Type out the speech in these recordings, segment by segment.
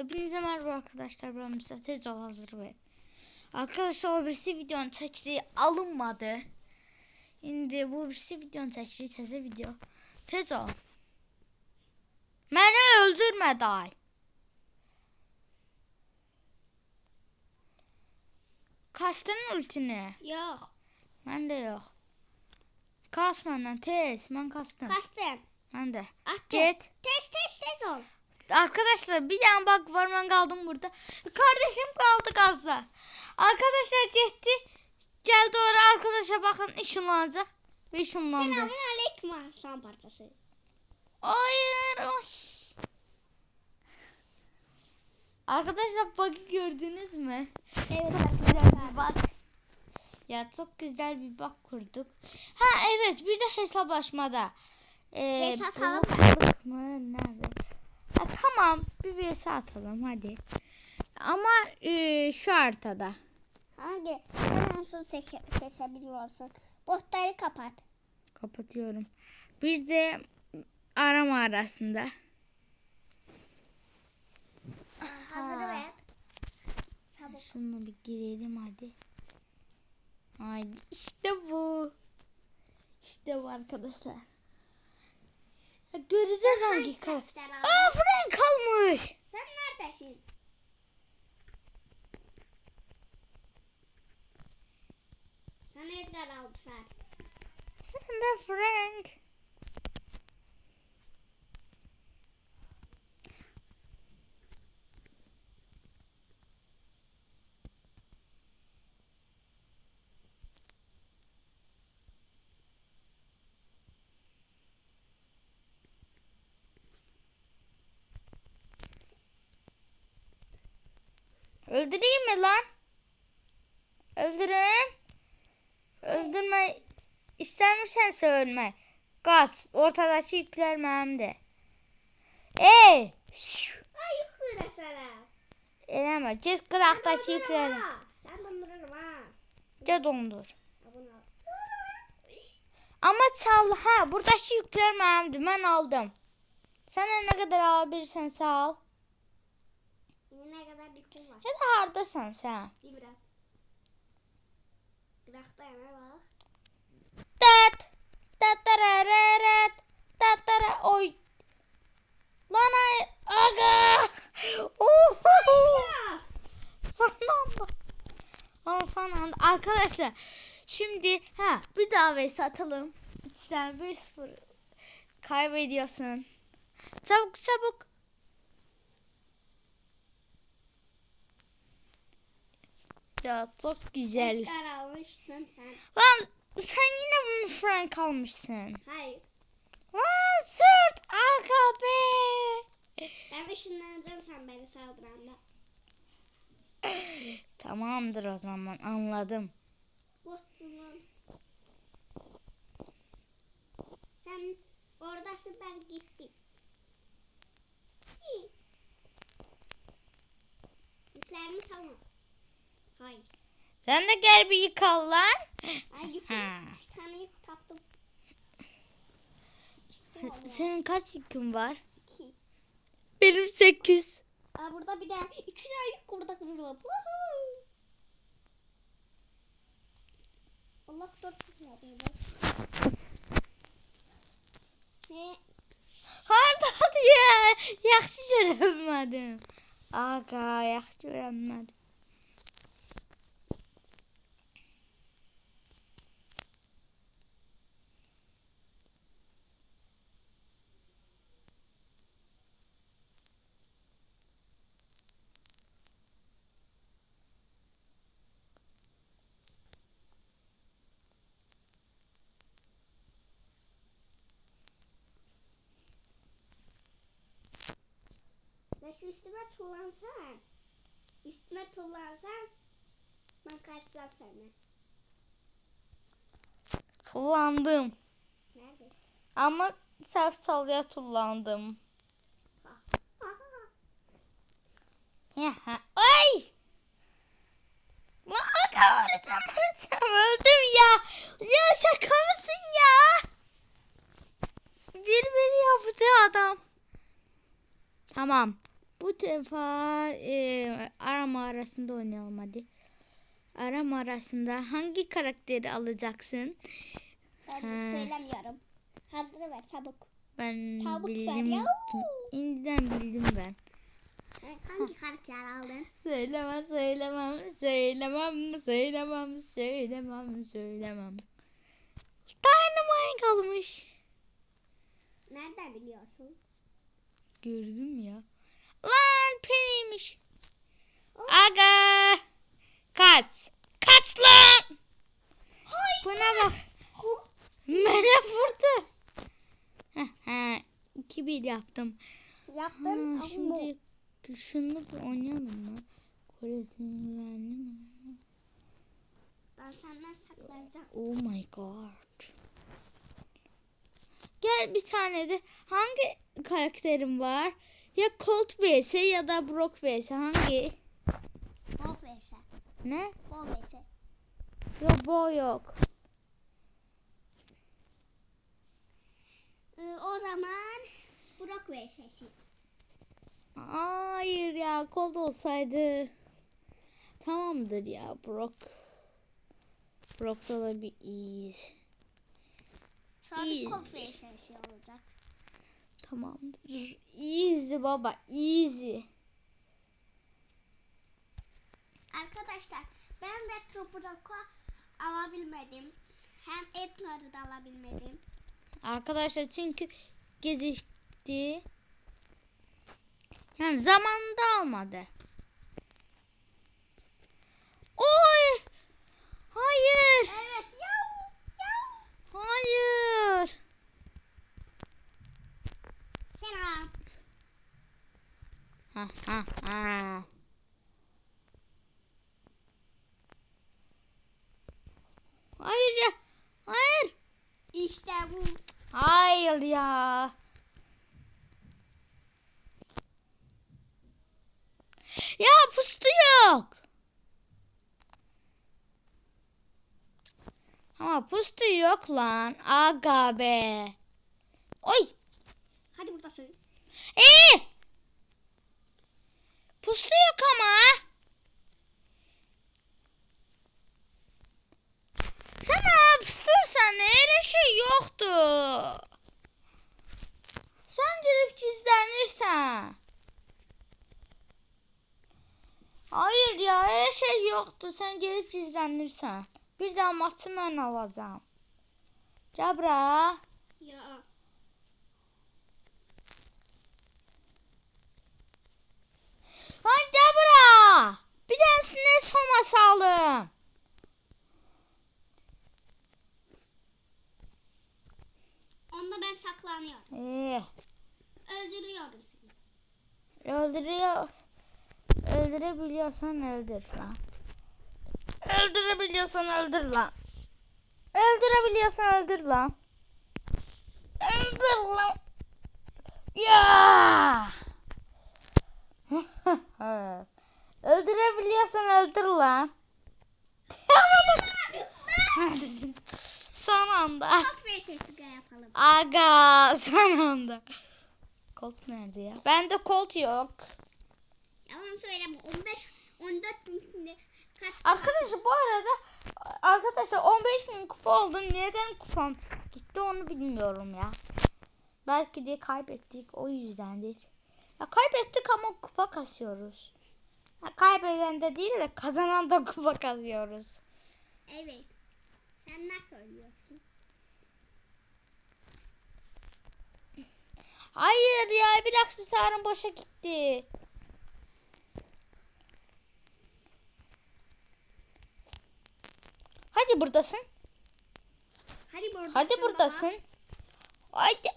Hepinize merhaba arkadaşlar. Ben Musa tez ol hazır ve Arkadaşlar o birisi videonun çektiği alınmadı. Şimdi bu birisi videonun çektiği teze video. Tez ol. Beni öldürme day. Kastın ultini. Yok. Ben de yok. Kas benden tez. Ben kastım. Kastım. Ben de. Attım. Get. Tez tez tez ol. Arkadaşlar bir tane bak var ben kaldım burada. Kardeşim kaldı gazda. Arkadaşlar gitti. Geldi oraya arkadaşa bakın ışınlanacak. Ve ışınlandı. Selamun aleyküm aslan parçası. Hayır. ay. Arkadaşlar bug'ı gördünüz mü? Evet Çok güzel bir bug. Ya çok güzel bir bug kurduk. Ha evet bir de hesaplaşmada. Ee, Hesaplama. balık mı? Nerede? Ha, tamam bir vs atalım hadi. Ama e, şu haritada. Hadi sen nasıl seçe, seçebiliyorsun? Botları kapat. Kapatıyorum. Bir de arama arasında. Hazır ver. Çabuk. Şunu bir girelim hadi. Haydi işte bu. İşte bu arkadaşlar. Göreceğiz hangi karakter. Aa Frank kalmış. Sen neredesin? Sen Edgar almışlar. Sen de Frank. Öldüreyim mi lan? Öldürün. Öldürme ister misin ölme? Gaz ortadaki yükler məmdir. Ey! Ay yukarı sana. Eləmə, get qıraqdakı yükləri. ha. Sen dondururum ha. Get dondur. Ha, Bunu al. Amma çal, hə, buradakı yüklər mənimdir, mən aldım. Sənə nə qədər ala bilirsənsə al. Yine ne kadar yüküm var. Ya da hardasan sən? Bir bırak. Bıraktı yana bak. Tat! Tatarararat! Tatara oy. Lan ay aga! Oho! Son anda. Lan son anda. Arkadaşlar şimdi ha bir daha ve satalım. Sen 1-0 kaybediyorsun. Çabuk çabuk. Ya çok güzel. Edgar almışsın sen. Lan sen yine mi Frank almışsın? Hayır. Lan sırt arka be. Ben ışınlanacağım sen beni saldıranda. Tamamdır o zaman anladım. Botçunun. Sen oradasın ben gittim. İyi. Yüklerimi tamam. Hayır. Sen de gel bir yıkal lan. Ay Ha. bir tane yük taptım. Senin kaç yükün var? İki. Benim sekiz. Aa, burada bir daha iki tane yük burada kırıldı. Woohoo! Allah dört kırıldı. Ne? Hardadır ya? Yaxşı görənmədim. Aga, yaxşı görənmədim. Ya şu üstüme tullansan. Üstüme tullansan. Ben kaçacağım senden. Tullandım. Nerede? Amma səhv çalıya tullandım. Ha. Ay! Öleceğim, öleceğim, öldüm ya. Ya şaka mısın ya? Bir bir yaptı adam. Tamam. Bu defa e, arama arasında oynayalım hadi. Arama arasında hangi karakteri alacaksın? Ben Ha. söylemiyorum. Hazır ver çabuk. Ben Çabuk ver bildim. ki- İndiden bildim ben. Hangi karakter aldın? Söylemem, söylemem, söylemem, söylemem, söylemem, söylemem. Dynamite kalmış. Nereden biliyorsun? Gördüm ya. Lan peniymiş. Aga. Kaç. Kaç lan. Buna bak. Bana vurdu. Heh. 2-1 yaptım. Yaptın Ha, ama şimdi şunu bir oynayalım mı? Kore'sin güvenli mi? ben senden saklayacağım. Oh my god. Gel bir tane de hangi karakterim var? Ya Colt vs ya da Brock vs hangi? Bol vs. Ne? Bol vs. Yok bu yok. Ee, o zaman Brock vs'si. Hayır ya Colt olsaydı. Tamamdır ya Brock. Brock'sa da bir iyiyiz. Sonra İyiyiz. Colt vs'si olacak. Tamamdır. Easy baba easy. Arkadaşlar ben Retro Brock'u alabilmedim. Hem Edgar'ı da alabilmedim. Arkadaşlar çünkü gecikti. Yani zamanında almadı. Oy! Hayır! Evet yav yav. Hayır! Selam. Ha ha ha. Hayır ya. Hayır. İşte bu. Hayır ya. Ya pustu yok. Ama pustu yok lan. Aga be. Oy. Hadi buradasın. Ee! Pustu yok ama. Sana pustursan öyle şey yoktu. Sen gidip gizlenirsen. Hayır ya öyle şey yoktu. Sen gelip gizlenirsen. Bir daha maçı ben alacağım. Cabra. Ya. Lan Cabra. Bir tanesine soma salım. Onda ben saklanıyorum. Ee, Öldürüyorum seni. öldürüyor. Öldürebiliyorsan öldür lan. Öldürebiliyorsan öldür lan. Öldürebiliyorsan öldür lan. Öldür lan. Ya. Öldürebiliyorsan öldür lan. Son anda. Colt vs'si yapalım. Aga son anda. Colt nerede ya? Bende Colt yok. Yalan söyleme. 15 14 bin kaç Arkadaşlar bu arada arkadaşlar 15 bin kupa oldum. Neden kupam gitti onu bilmiyorum ya. Belki de kaybettik o yüzdendir. Ya kaybettik ama kupa kasıyoruz. Kaybeden de değil de kazanan da kupa kasıyoruz. Evet. Sen ne söylüyorsun? Hayır ya bir aksesuarım boşa gitti. Hadi buradasın. Hadi buradasın. Hadi baba. buradasın. Haydi.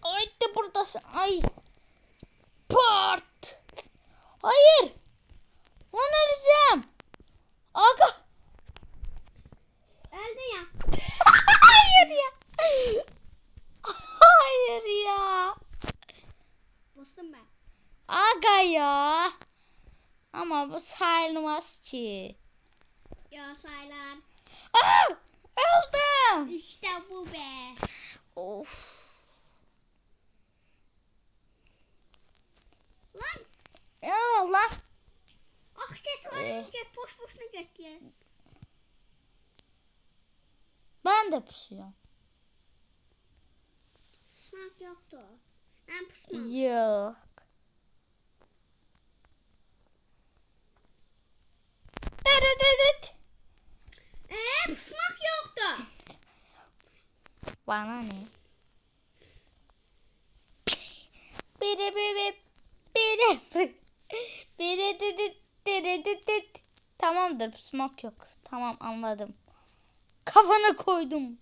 Haydi buradasın. Ay. Part. Hayır. Lan öleceğim. Aga. Öldü ya. Hayır ya. Hayır ya. Bossum ben. Aga ya. Ama bu sayılmaz ki. Ya saylar. Aa, öldüm. İşte bu be. Of. Lan Ya Allah. aksesuarını Eh. get boş boşuna get ya. Ben de pusuyorum. Pusmak yoktu. Ben pusmam. Yok. Dırıdıdıt. Eee pusmak yoktu. Bana ne? Biri biri biri biri biri biri biri Tamamdır pusmak yok. Tamam anladım. Kafana koydum.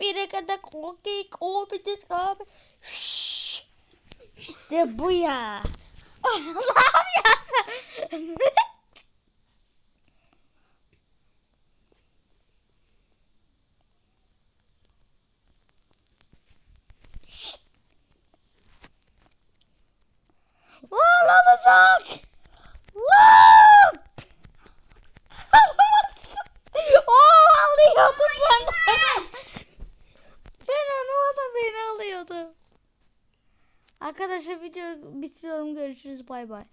Bire kadar okey kobidiz abi. İşte bu ya. Allah'ım ya sen. Lan alacak. What? Alamazsın. Oo alıyordu ben. Ben onu o da beni alıyordu. Arkadaşlar video bitiriyorum. Görüşürüz. Bay bay.